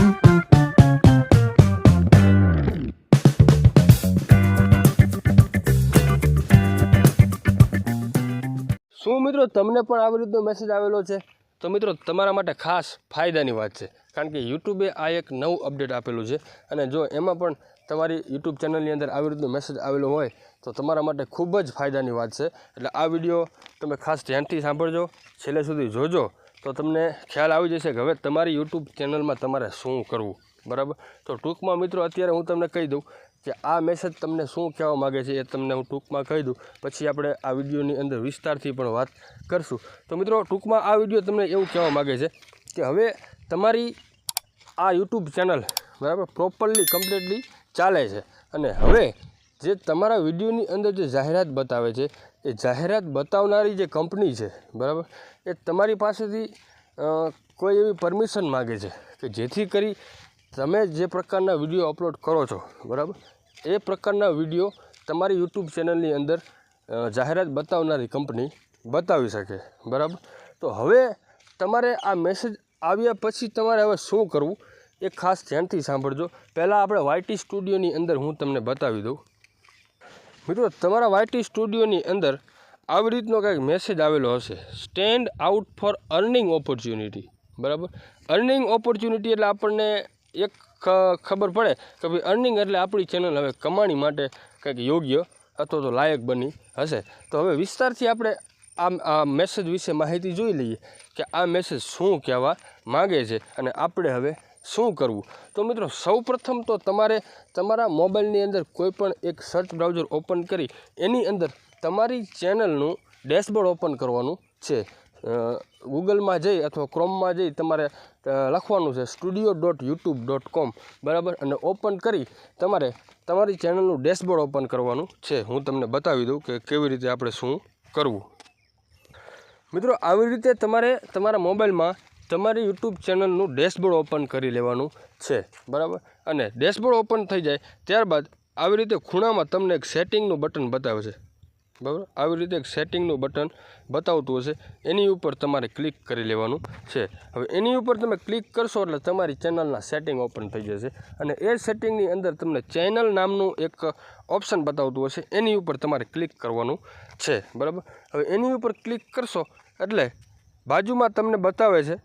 શું મિત્રો, તમને પણ આવી રીતનો મેસેજ આવેલો છે? તો મિત્રો, તમારા માટે ખાસ ફાયદાની વાત છે, કારણ કે યુટ્યુબે આ એક નવું અપડેટ આપેલું છે અને જો એમાં પણ તમારી યુટ્યુબ ચેનલની અંદર આવી રીતનો મેસેજ આવેલો હોય, તો તમારા માટે ખૂબ જ ફાયદાની વાત છે. એટલે આ વીડિયો તમે ખાસ ધ્યાનથી સાંભળજો, છેલ્લે સુધી જોજો. તો તમને ખ્યાલ આવી જશે કે હવે તમારી યુટ્યુબ ચેનલમાં તમારે શું કરવું, બરાબર? તો ટૂંકમાં મિત્રો અત્યારે હું તમને કહી દઉં કે આ મેસેજ તમને શું કહેવા માગે છે એ તમને હું ટૂંકમાં કહી દઉં. પછી આપણે આ વિડીયોની અંદર વિસ્તારથી પણ વાત કરશું. તો મિત્રો ટૂંકમાં આ વીડિયો તમને એવું કહેવા માગે છે કે હવે તમારી આ યુટ્યુબ ચેનલ, બરાબર પ્રોપરલી કમ્પ્લીટલી ચાલે છે. અને હવે જે તમારા વિડીયોની અંદર જે જાહેરાત બતાવે છે એ જાહેરાત બતાવનારી જે કંપની છે, બરાબર? એ તમારી પાસેથી કોઈ એવી પરમિશન માગે છે કે જેથી કરી તમે જે પ્રકારના વીડિયો અપલોડ કરો છો, બરાબર? એ પ્રકારના વીડિયો તમારી યુટ્યુબ ચેનલની અંદર જાહેરાત બતાવનારી કંપની બતાવી શકે, બરાબર? તો હવે તમારે આ મેસેજ આવ્યા પછી તમારે હવે શું કરવું? એ ખાસ ધ્યાનથી સાંભળજો. પહેલાં આપણે વાયટી સ્ટુડિયોની અંદર હું તમને બતાવી દઉં. મિત્રો, તમારા વાયટી સ્ટુડિયોની અંદર આવી રીતનો કંઈક મેસેજ આવેલો હશે. Stand out for earning opportunity બરાબર? અર્નિંગ ઓપોર્ચ્યુનિટી એટલે આપણને એક ખબર પડે કે ભાઈ અર્નિંગ એટલે આપણી ચેનલ હવે કમાણી માટે કંઈક યોગ્ય અથવા તો લાયક બની હશે. તો હવે વિસ્તારથી આપણે આ મેસેજ વિશે માહિતી જોઈ લઈએ કે આ મેસેજ શું કહેવા માગે છે અને આપણે હવે શું કરવું? તો મિત્રો, સૌપ્રથમ તો તમારે તમારા મોબાઈલની અંદર કોઈપણ એક સર્ચ બ્રાઉઝર ઓપન કરી એની અંદર તમારી ચેનલનું ડેશબોર્ડ ઓપન કરવાનું છે. ગૂગલમાં જઈ અથવા ક્રોમમાં જઈ તમારે લખવાનું છે studio dot YouTube dot com બરાબર? અને ઓપન કરી તમારે તમારી ચેનલનું ડેશબોર્ડ ઓપન કરવાનું છે. હું તમને બતાવી દઉં કે કેવી રીતે આપણે શું કરવું. મિત્રો, આવી રીતે તમારે તમારા મોબાઈલમાં તમારી યુટ્યુબ ચેનલનું ડેશબોર્ડ ઓપન કરી લેવાનું છે, બરાબર? અને ડેશબોર્ડ ઓપન થઈ જાય ત્યારબાદ આવી રીતે ખૂણામાં તમને એક સેટિંગનું બટન બતાવે છે બરાબર? આવી રીતે એક સેટિંગનું બટન બતાવતું હશે, એની ઉપર તમારે ક્લિક કરી લેવાનું છે. હવે એની ઉપર તમે ક્લિક કરશો એટલે તમારી ચેનલના સેટિંગ ઓપન થઈ જશે અને એ સેટિંગની અંદર તમને ચેનલ નામનું એક ઓપ્શન બતાવતું હશે, એની ઉપર તમારે ક્લિક કરવાનું છે, બરાબર? હવે એની ઉપર ક્લિક કરશો એટલે બાજુમાં તમને બતાવે છે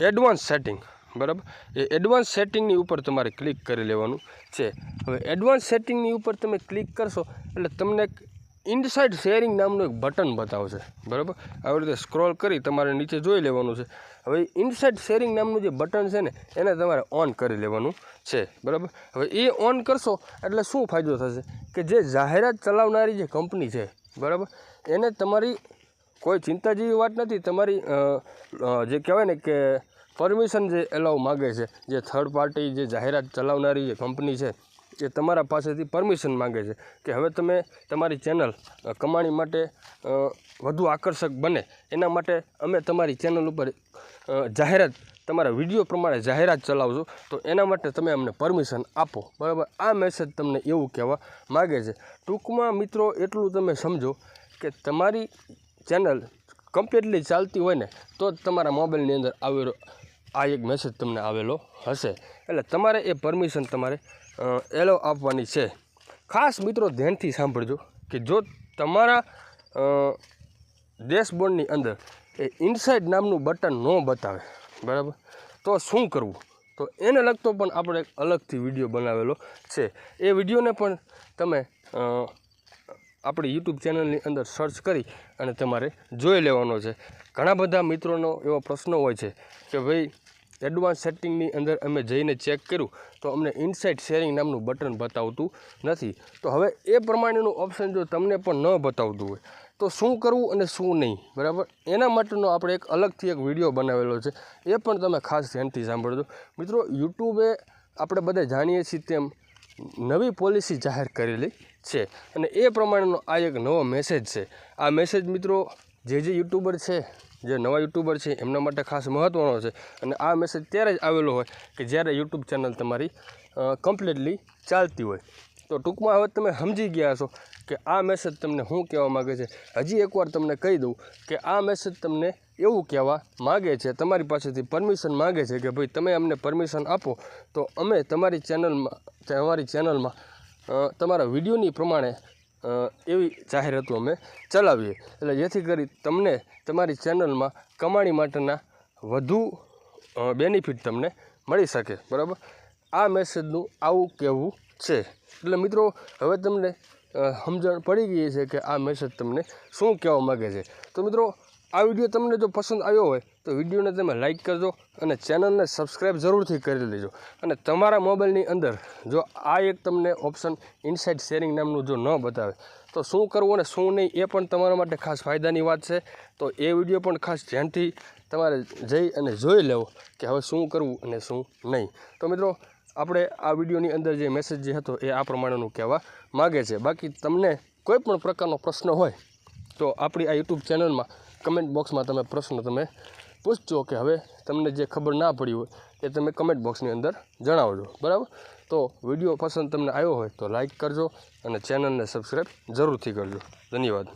એડવાન્સ સેટિંગ બરાબર? એ એડવાન્સ સેટિંગની ઉપર તમારે ક્લિક કરી લેવાનું છે. હવે એડવાન્સ સેટિંગની ઉપર તમે ક્લિક કરશો, એટલે તમને એક ઇનસાઇડ શેરિંગ નામનું એક બટન બતાવશે, બરાબર? આવી રીતે સ્ક્રોલ કરી તમારે નીચે જોઈ લેવાનું છે. હવે ઇનસાઇડ શેરિંગ નામનું જે બટન છે ને, એને તમારે ઓન કરી લેવાનું છે, બરાબર? હવે એ ઓન કરશો, એટલે શું ફાયદો થશે? કે જે જાહેરાત ચલાવનારી જે કંપની છે, બરાબર? એને તમારી કોઈ ચિંતા જેવી વાત નથી. તમારી જે કહેવાય ને કે પરમિશન જે એલાવ માગે છે, જે થર્ડ પાર્ટી જે જાહેરાત ચલાવનારી જે કંપની છે, એ તમારા પાસેથી પરમિશન માગે છે કે હવે તમે તમારી ચેનલ કમાણી માટે વધુ આકર્ષક બને. એના માટે અમે તમારી ચેનલ ઉપર જાહેરાત, તમારા વીડિયો પ્રમાણે જાહેરાત ચલાવજો તો એના માટે તમે અમને પરમિશન આપો. બરાબર? આ મેસેજ તમને એવું કહેવા માગે છે. ટૂંકમાં મિત્રો એટલું તમે સમજો કે તમારી ચેનલ કમ્પ્લીટલી ચાલતી હોય ને, તો જ તમારા મોબાઈલની અંદર આવેલો આ એક મેસેજ તમને આવેલો હશે. એટલે તમારે એ પરમિશન તમારે એલો આપવાની છે. ખાસ મિત્રો ધ્યાનથી સાંભળજો કે જો તમારા ડેશબોર્ડની અંદર એ ઇનસાઇડ નામનું બટન ન બતાવે, બરાબર? તો શું કરવું? તો એને લગતો પણ આપણે એક અલગથી વીડિયો બનાવેલો છે. એ વિડીયોને પણ તમે આપણી યુટ્યુબ ચેનલની અંદર સર્ચ કરી અને તમારે જોઈ લેવાનો છે. ઘણા બધા મિત્રોનો એવો પ્રશ્ન હોય છે કે ભાઈ એડવાન્સ સેટિંગની અંદર અમે જઈને ચેક કર્યું તો અમને ઇનસાઇડ શેરિંગ નામનું બટન બતાવતું નથી. તો હવે એ પ્રમાણેનું ઓપ્શન જો તમને પણ ન બતાવતું હોય, તો શું કરવું અને શું નહીં? બરાબર? એના માટેનો આપણે એક અલગથી એક વીડિયો બનાવેલો છે. એ પણ તમે ખાસ ધ્યાનથી સાંભળજો. મિત્રો, યુટ્યુબે આપણે બધા જાણીએ છીએ તેમ નવી પોલિસી જાહેર કરેલી છે. અને એ પ્રમાણેનો આ એક નવો મેસેજ છે. આ મેસેજ મિત્રો જે જે યુટ્યુબર છે, જે નવા યુટ્યુબર છે, એમના માટે ખાસ મહત્ત્વનો છે. અને આ મેસેજ ત્યારે જ આવેલો હોય કે જ્યારે યુટ્યુબ ચેનલ તમારી કમ્પ્લીટલી ચાલતી હોય. તો ટૂંકમાં હવે તમે સમજી ગયા છો કે આ મેસેજ તમને શું કહેવા માગે છે? હજી એકવાર તમને કહી દઉં કે આ મેસેજ તમને એવું કહેવા માગે છે, તમારી પાસેથી પરમિશન માગે છે કે ભાઈ તમે અમને પરમિશન આપો, તો અમે તમારી ચેનલમાં તમારી ચેનલમાં તમારા વિડીયોની પ્રમાણે એવી જાહેરાતો અમે ચલાવીએ. એટલે જેથી કરી તમને તમારી ચેનલમાં કમાણી માટેના વધુ બેનિફિટ તમને મળી શકે. બરાબર? આ મેસેજનું આવું કહેવું છે. એટલે મિત્રો, હવે તમને સમજણ પડી ગઈ છે કે આ મેસેજ તમને શું કહેવા માગે છે. તો મિત્રો આ વીડિયો તમને જો પસંદ આવ્યો હોય, તો વિડીયોને તમે લાઇક કરજો અને ચેનલને સબસ્ક્રાઈબ જરૂરથી કરી લેજો. અને તમારા મોબાઈલની અંદર જો આ એક તમને ઓપ્શન ઇનસાઇડ શેરિંગ નામનું જો ન બતાવે, તો શું કરવું અને શું નહીં એ પણ તમારા માટે ખાસ ફાયદાની વાત છે. તો એ વીડિયો પણ ખાસ ધ્યાનથી તમારે જઈ અને જોઈ લેવો કે હવે શું કરવું અને શું નહીં. તો મિત્રો, આપણે આ વિડીયોની અંદર જે મેસેજ જે હતો એ આ પ્રમાણેનું કહેવા માગે છે. બાકી તમને કોઈ પણ પ્રકારનો પ્રશ્ન હોય, તો આપણી આ યુટ્યુબ ચેનલમાં કમેન્ટ બોક્સમાં તમે પ્રશ્ન તમે પૂછજો કે હવે તમને જે ખબર ના પડી હોય એ તમે કમેન્ટ બોક્સની અંદર જણાવજો. બરાબર? તો વીડિયો પસંદ તમને આવ્યો હોય તો લાઈક કરજો અને ચેનલને સબસ્ક્રાઈબ જરૂરથી કરજો. ધન્યવાદ.